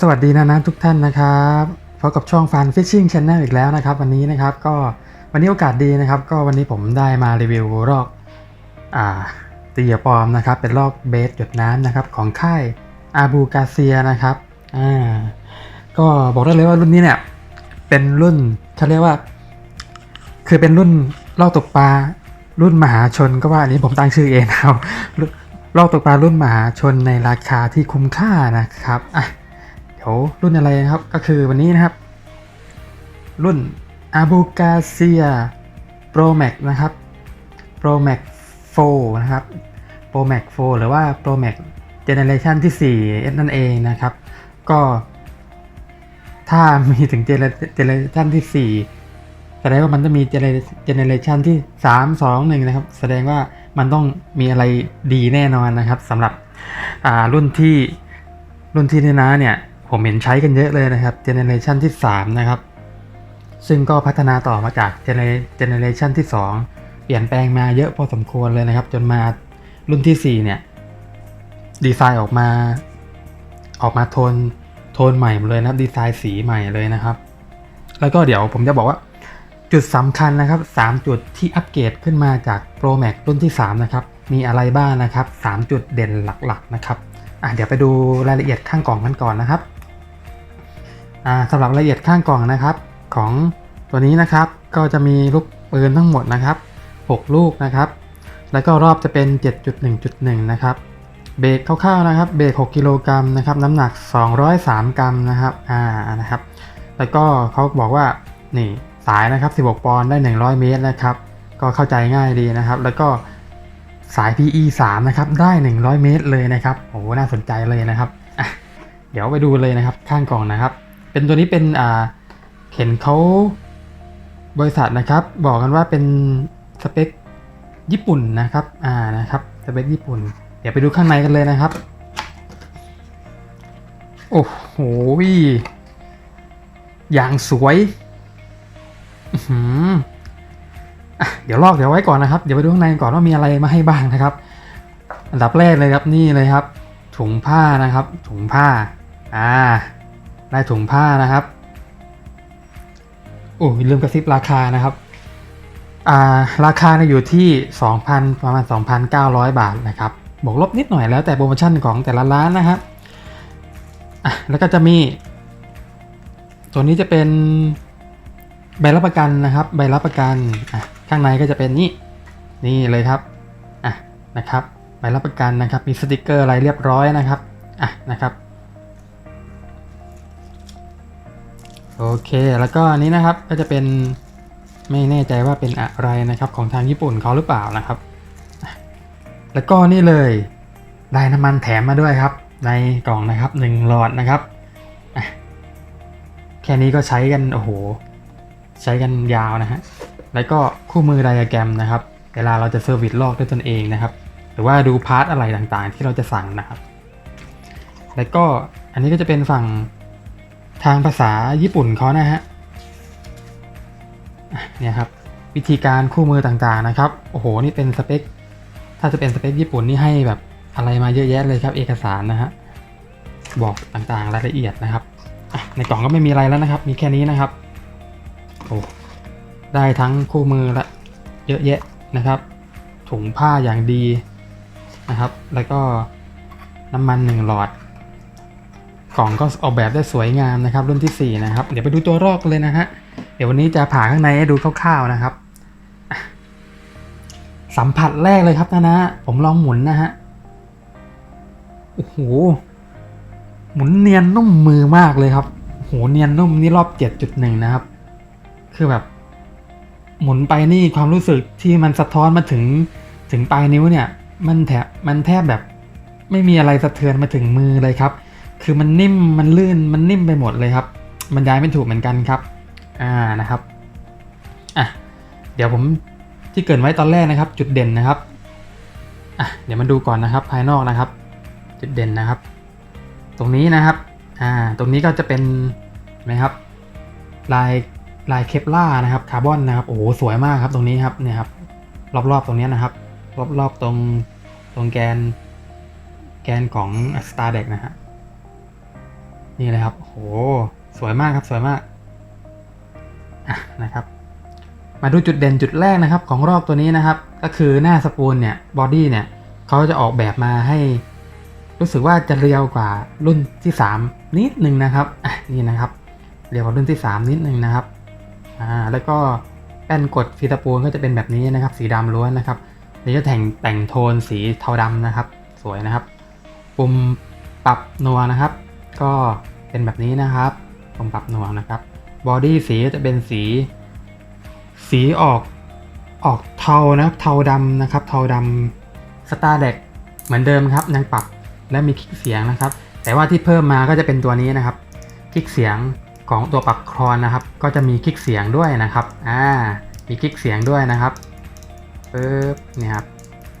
สวัสดีนะนะทุกท่านนะครับพบกับช่องฟันฟิชชิ่งช n แนลอีกแล้วนะครับ วันนี้นะครับก็วันนี้โอกาสดีนะครับ ก็วันนี้ผมได้มารีวิวรอบอ่าตีเหยื่อปลอมนะครับ เป็นรอบเบสหยดน้ำนะครับของค่ายอาบูกาเซียนะครับอ่าก็บอกได้เลยว่ารุ่นนี้เนี่ยเป็นรุ่นเขาเรียกว่า คือเป็นรุ่นลอกตกปลารุ่นมหาชนก็ว่าอันนี้ผมตั้งชื่อเองนะครับลอกตกปลารุ่นมหาชนในราคาที่คุ้มค่านะครับอะ เดี๋ยวรุ่นอะไรนะครับ ก็คือวันนี้นะครับ รุ่น a b u g a c i a Pro Max นะครับ Pro Max 4 นะครับ Pro Max 4 หรือว่า Pro Max Generation ที่ 4 นั่นเองนะครับ ก็ถ้ามีถึง Generation ที่ 4 แสดงว่ามันต้องมี Generation ที่ 3 2 1 นะครับ แสดงว่ามันต้องมีอะไรดีแน่นอนนะครับสำหรับรุ่นที่รุ่นที่นี่นะเนี่ย ผมเห็นใช้กันเยอะเลยนะครับ Generation ที่ 3 นะครับ ซึ่งก็พัฒนาต่อมาจาก Generation ที่ 2 เปลี่ยนแปลงมาเยอะพอสมควรเลยนะครับ จนมารุ่นที่ 4 เนี่ย ดีไซน์ออกมา ออกมาโทนโทนใหม่หมดเลยนะดีไซน์สีใหม่เลยนะครับ แล้วก็เดี๋ยวผมจะบอกว่าจุดสำคัญนะครับ 3 จุดที่อัปเกรดขึ้นมาจาก Pro Max รุ่นที่ 3 นะครับ มีอะไรบ้างนะครับ 3 จุดเด่นหลักๆนะครับ อะเดี๋ยวไปดูรายละเอียดข้างกล่องกันก่อนนะครับ สำหรับรายละเอียดข้างกล่องนะครับ ของตัวนี้นะครับก็จะมีลูกปืนทั้งหมดนะครับ 6 ลูกนะครับ แล้วก็รอบจะเป็น 7.1.1 นะครับเบรกคร่าวๆนะครับเบรก6กิโลกรัมนะครับน้ำหนัก 203 กรัมนะครับอ่านะครับ แล้วก็เขาบอกว่านี่สายนะครับ 16 ปอนด์ได้ 100 เมตรนะครับ ก็เข้าใจง่ายดีนะครับ แล้วก็สาย PE 3นะครับได้ 100 เมตรเลยนะครับโอ้โหน่าสนใจเลยนะครับ เดี๋ยวไปดูเลยนะครับข้างกล่องนะครับ เป็นตัวนี้เป็นอ่าเห็นเขาบริษัทนะครับ บอกกันว่าเป็นสเปคญี่ปุ่นนะครับอ่านะครับสเปคญี่ปุ่น เดี๋ยวไปดูข้างในกันเลยนะครับ โอ้โหอย่างสวยอื้อหืออะเดี๋ยวลอกเดี๋ยวไว้ก่อนนะครับ เดี๋ยวไปดูข้างในก่อนว่ามีอะไรมาให้บ้างนะครับ อันดับแรกเลยครับนี่เลยครับ ถุงผ้านะครับ ถุงผ้า อ่า ได้ถุงผ้านะครับโอ้ยลืมกระซิบราคานะครับอ่าราคาเนี่ยอยู่ที่ 2,000 ประมาณ 2,900 บาทนะครับ บวกลบนิดหน่อยแล้วแต่โปรโมชั่นของแต่ละร้านนะครับอะแล้วก็จะมี ตัวนี้จะเป็นใบรับประกันนะครับ ใบรับประกันอะข้างในก็จะเป็นนี่นี่เลยครับอะนะครับ ใบรับประกันนะครับ มีสติกเกอร์อะไรเรียบร้อยนะครับอะนะครับ โอเค แล้วก็อันนี้นะครับก็จะเป็นไม่แน่ใจว่าเป็นอะไรนะครับของทางญี่ปุ่นเขาหรือเปล่านะครับ แล้วก็นี่เลยได้น้ำมันแถมมาด้วยครับ ในกล่องนะครับหนึ่งหลอดนะครับ แค่นี้ก็ใช้กันโอ้โห ใช้กันยาวนะฮะ แล้วก็คู่มือไดอะแกรมนะครับ เวลาเราจะเซอร์วิสลอกด้วยตนเองนะครับ หรือว่าดูพาร์ทอะไรต่างๆ ที่เราจะสั่งนะครับ แล้วก็อันนี้ก็จะเป็นฝั่ง ทางภาษาญี่ปุ่นเขานะฮะเนี่ยครับวิธีการคู่มือต่างๆนะครับ โอ้โห นี่เป็นสเปค ถ้าจะเป็นสเปคญี่ปุ่นนี่ให้แบบอะไรมาเยอะแยะเลยครับ เอกสารนะฮะ บอกต่างๆรายละเอียดนะครับ ในกล่องก็ไม่มีอะไรแล้วนะครับ มีแค่นี้นะครับ โอ้ได้ทั้งคู่มือละเยอะแยะนะครับ ถุงผ้าอย่างดีนะครับ แล้วก็น้ำมันหนึ่งหลอด กล่องก็ออกแบบได้สวยงามนะครับ รุ่นที่ 4 นะครับ เดี๋ยวไปดูตัวรอกเลยนะฮะ เดี๋ยววันนี้จะผ่าข้างในให้ดูคร่าวๆนะครับ สัมผัสแรกเลยครับนะนะ ผมลองหมุนนะฮะ โอ้โห หมุนเนียนนุ่มมือมากเลยครับโอ้โหเนียนนุ่มนี่รอบ 7.1 นะครับ คือแบบหมุนไปนี่ความรู้สึกที่มันสะท้อนมาถึงถึงปลายนิ้วเนี่ย มันแทบมันแทบแบบ ไม่มีอะไรสะเทือนมาถึงมือเลยครับ คือมันนิ่มมันลื่นมันนิ่มไปหมดเลยครับบรรยายไม่ถูกเหมือนกันครับ อ่านะครับอะเดี๋ยวผมที่เกินไว้ตอนแรกนะครับ จุดเด่นนะครับอะเดี๋ยวมาดูก่อนนะครับ ภายนอกนะครับ จุดเด่นนะครับ ตรงนี้นะครับอ่าตรงนี้ก็จะเป็นนไหมครับ ลายลายเคปล่านะครับคาร์บอนนะครับโอ้โหสวยมากครับตรงนี้ครับเนี่ยครับรอบๆตรงนี้นะครับ รอบๆตรงตรงแกนแกนของ Star Deck นะฮะ นี่เลยครับโหสวยมากครับสวยมากอะนะครับ มาดูจุดเด่นจุดแรกนะครับ ของรอบตัวนี้นะครับ ก็คือหน้าสปูลเนี่ยบอดี้เนี่ยเขาจะออกแบบมาให้ รู้สึกว่าจะเรียวกว่ารุ่นที่ 3 นิดนึงนะครับอะนี่นะครับเรียวกว่ารุ่นที่ 3 นิดนึงนะครับอ่าแล้วก็แป้นกดฟีตาปูนก็จะเป็นแบบนี้นะครับ สีดำล้วนนะครับนี่จะแต่งแต่งโทนสีเทาดำนะครับ สวยนะครับ ปุ่มปรับนัวนะครับ ก็เป็นแบบนี้นะครับปุ่มปรับหนัวนะครับบอดี้สีจะเป็นสี สีออกออกเทานะครับเทาดำนะครับ เทาดำสตาร์เด็กเหมือนเดิมครับยังปรับและมีคลิกเสียงนะครับ แต่ว่าที่เพิ่มมาก็จะเป็นตัวนี้นะครับ คลิกเสียงของตัวปรับครอนนะครับ ก็จะมีคลิกเสียงด้วยนะครับอ่ามีคลิกเสียงด้วยนะครับปึ๊บเนี่ยครับ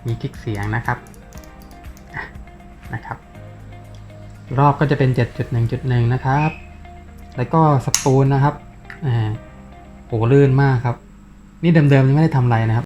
มีคลิกเสียงนะครับนะครับ รอบก็จะเป็น 7.1.1 นะครับ แล้วก็สปูลนะครับอ่าโหลื่นมากครับ นี่เดิมๆยังไม่ได้ทำอะไรนะครับ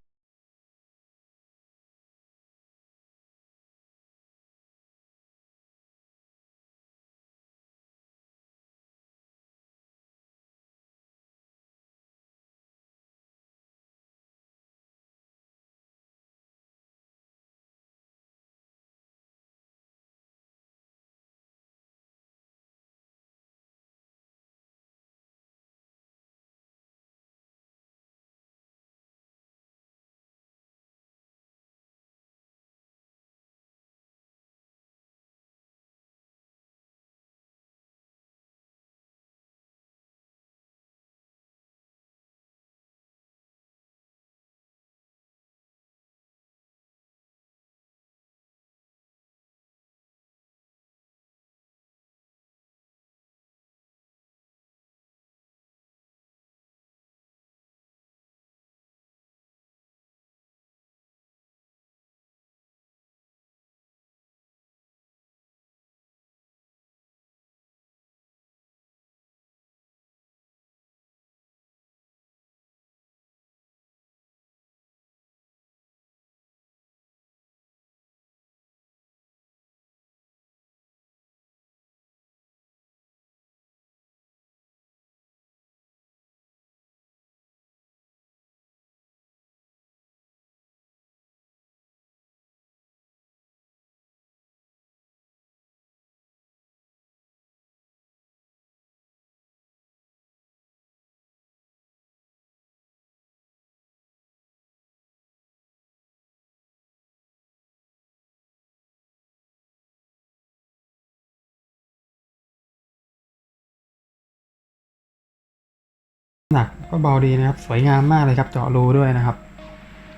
ก็เบาดีนะครับ สวยงามมากเลยครับ เจาะรูด้วยนะครับ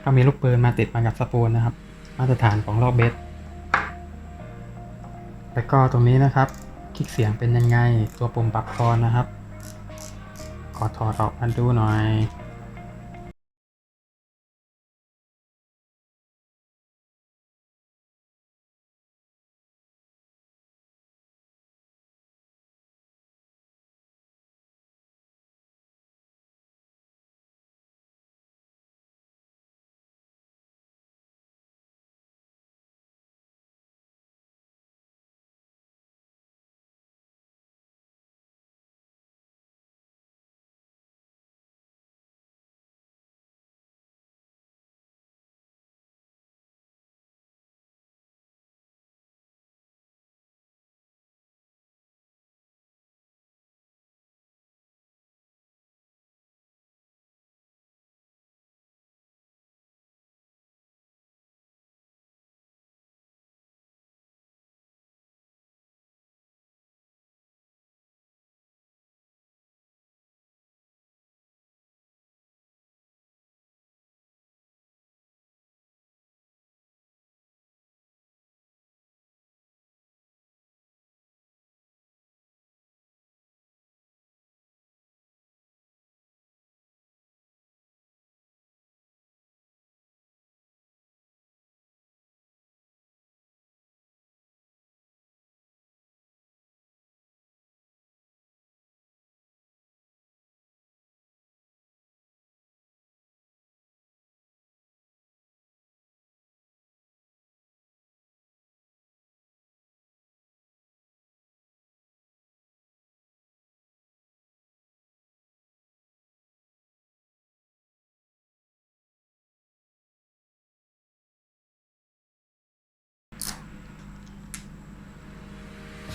ก็มีลูกปืนมาติดมากับสปูนนะครับ มาตรฐานของรอบเบสแล้วก็ตรงนี้นะครับ คลิกเสียงเป็นยังไง ตัวปุ่มปรับคอนนะครับ ขอถอดออกมาดูหน่อย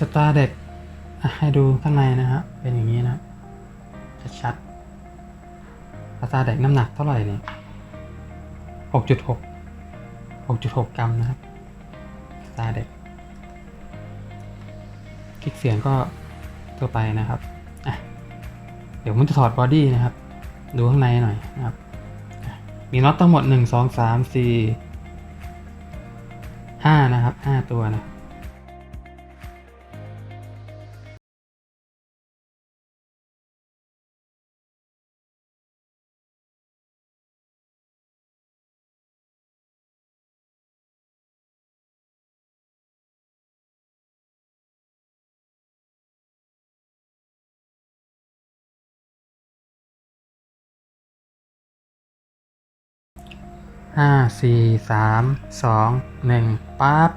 สตาร์เด็กให้ดูข้างในนะครับเป็นอย่างนี้นะครับชัดๆสตาร์เด็กน้ำหนักเท่าไหร่เนี่ยหกจุดหกหกจุดหกกรัมนะครับสตาร์เด็กคลิกเสียงก็ตัวไปนะครับอะเดี๋ยวผมจะถอดบอดี้นะครับ ดูข้างในหน่อยนะครับ มีน็อตทั้งหมดหนึ่งสองสามสี่ห้านะครับห้าตัวนะ ห้าสี่สามสองหนึ่งปั๊บ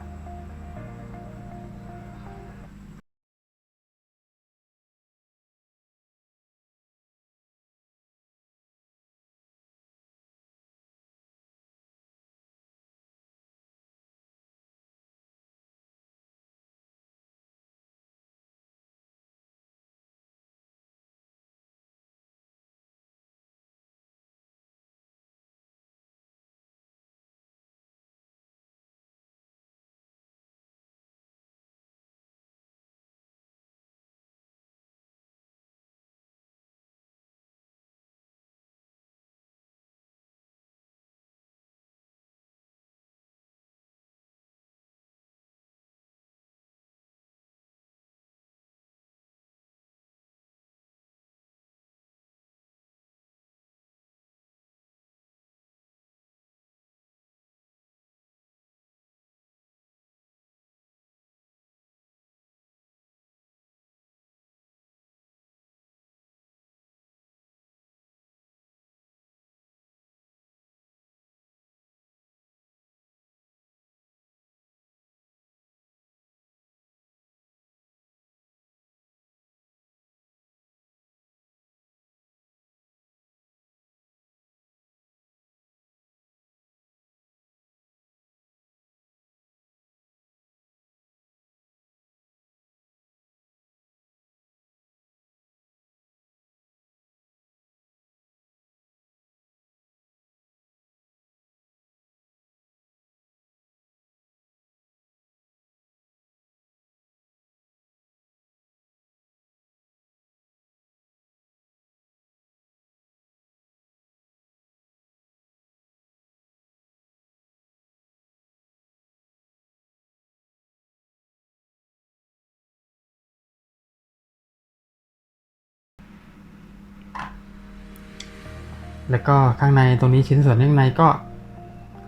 แล้วก็ข้างในตรงนี้ชิ้นส่วนข้างในก็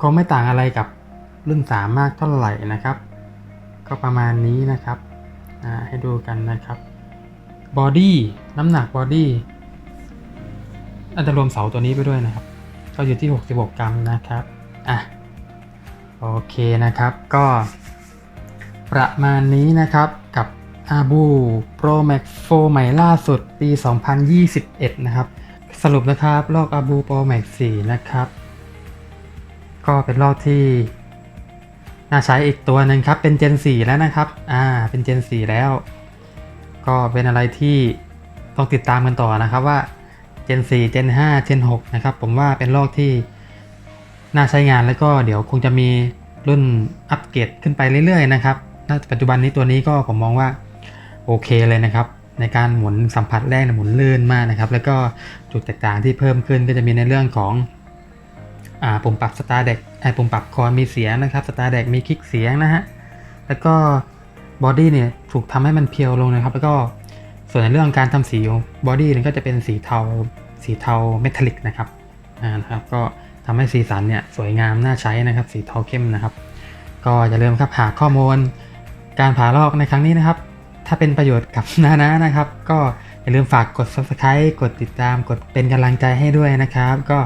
คงไม่ต่างอะไรกับรุ่น 3 มากเท่าไหร่นะครับ ก็ประมาณนี้นะครับให้ดูกันนะครับบอดี้น้ำหนักบอดี้อาจจะรวมเสาตัวนี้ไปด้วยนะครับ ก็อยู่ที่ 66 กรัมนะครับอะโอเคนะครับก็ประมาณนี้นะครับกับ a b u Pro Max 4 ใหม่ล่าสุดปี 2021 นะครับ สรุปนะครับลอก a b u Pro Max 4นะครับ ก็เป็นลอกที่น่าใช้อีกตัวหนึ่งครับ เป็น Gen 4 แล้วนะครับ อ่า เป็น Gen 4 แล้ว ก็เป็นอะไรที่ต้องติดตามกันต่อนะครับว่า Gen 4 Gen 5 Gen 6 นะครับ ผมว่าเป็นลอกที่น่าใช้งานแล้วก็เดี๋ยวคงจะมีรุ่นอัปเกรดขึ้นไปเรื่อยๆนะครับปัจจุบันนี้ตัวนี้ก็ผมมองว่าโอเคเลยนะครับ ในการหมุนสัมผัสแรกหมุนลื่นมากนะครับ แล้วก็จุดแตกต่างที่เพิ่มขึ้นก็จะมีในเรื่องของอปุ่มปรับสตาร์เด็กไอปุ่มปรับคอมีเสียงนะครับสตาร์เด็กมีคลิกเสียงนะฮะแล้วก็บอดี้เนี่ยถูกทำให้มันเพียวลงนะครับ แล้วก็ส่วนในเรื่องการทำสีบอดี้เนี่ยก็จะเป็นสีเทาสีเทาเมทัลลิกนะครับอ่านะครับก็ทำให้สีสันเนี่ยสวยงามน่าใช้นะครับ สีเทาเข้มนะครับ ก็อย่าลืมครับหาข้อมูลการผ่าลอกในครั้งนี้นะครับ ถ้าเป็นประโยชน์กับนานะนะครับ ก็อย่าลืมฝากกด subscribe กดติดตามกดเป็นกำลังใจให้ด้วยนะครับ ก็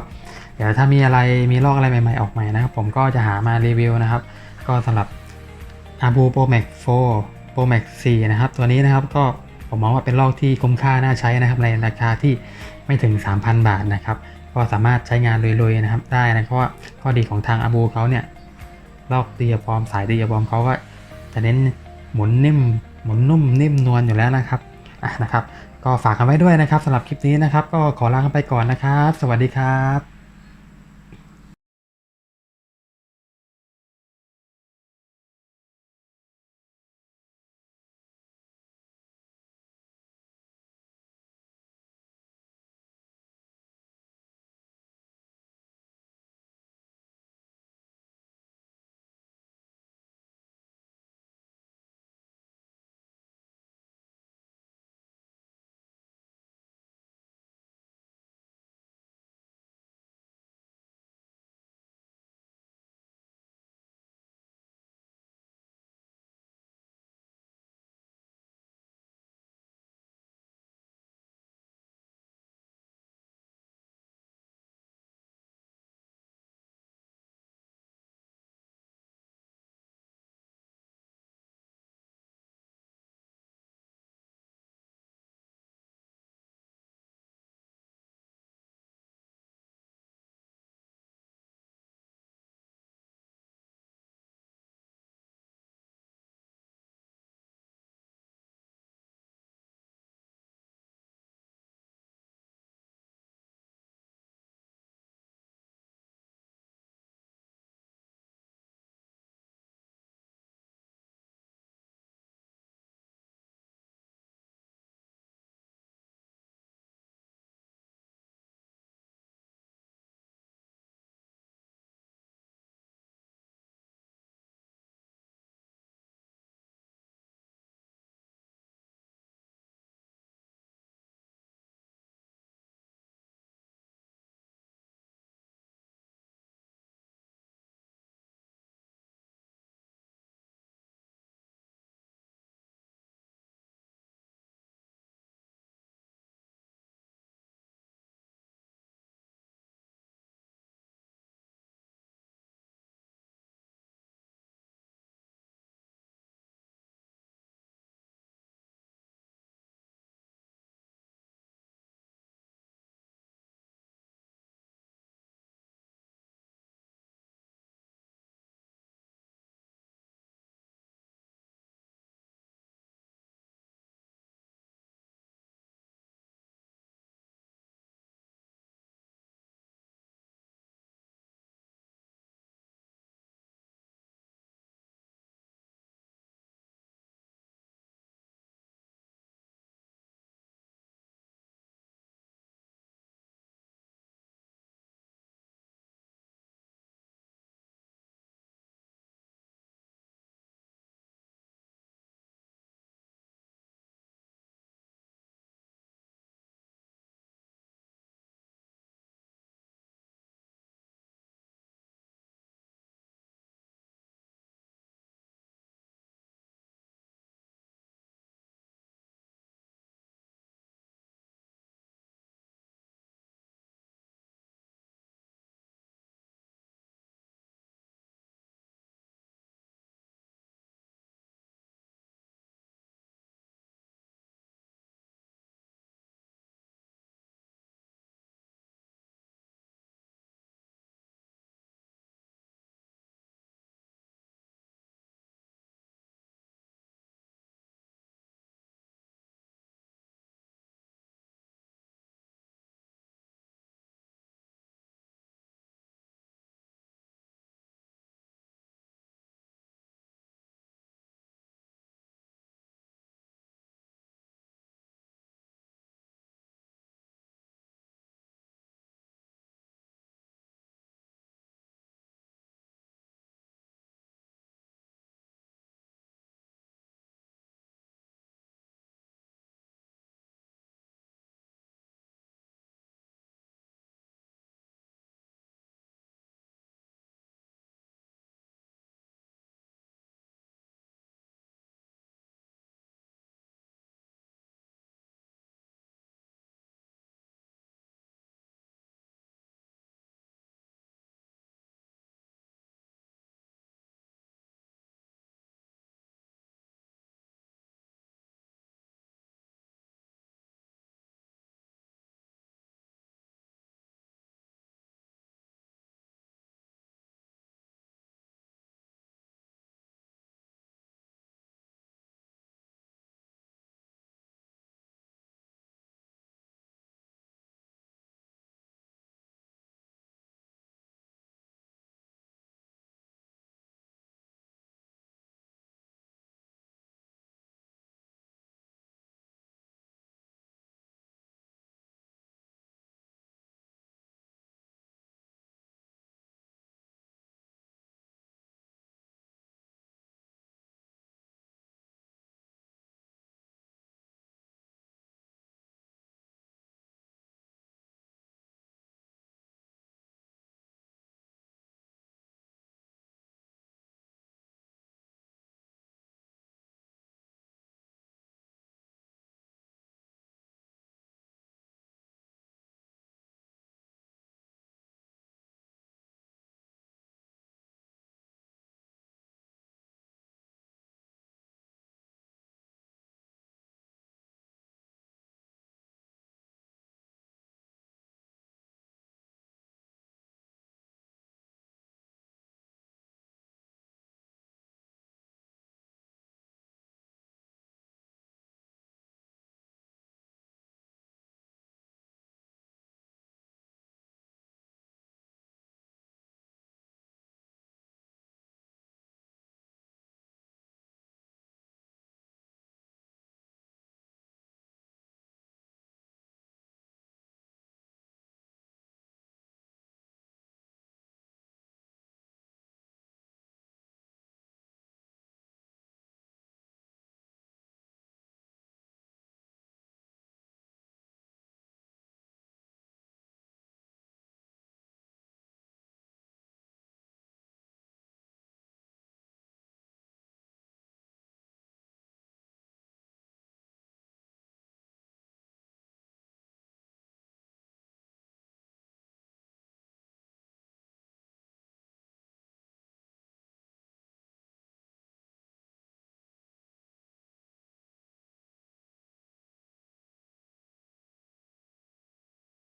เดี๋ยวถ้ามีอะไรมีลอกอะไรใหม่ ๆ ออกใหม่นะครับ ผมก็จะหามารีวิวนะครับ ก็สำหรับ a b u Pro Max 4 Pro Max 4 นะครับ ตัวนี้นะครับก็ผมมองว่าเป็นลอกที่คุ้มค่าน่าใช้นะครับ ในราคาที่ไม่ถึง 3,000 บาทนะครับ ก็สามารถใช้งานลุยๆนะครับ ได้นะเพราะว่าข้อดีของทาง a b u เขาเนี่ยลอกตียบอมสายตียบอมเขาก็จะเน้นหมุนนิ่ม นนุ่มนิ่มนวลอยู่แล้วนะครับอะนะครับ ก็ฝากกันไว้ด้วยนะครับสำหรับคลิปนี้นะครับ ก็ขอลากันไปก่อนนะครับ สวัสดีครับ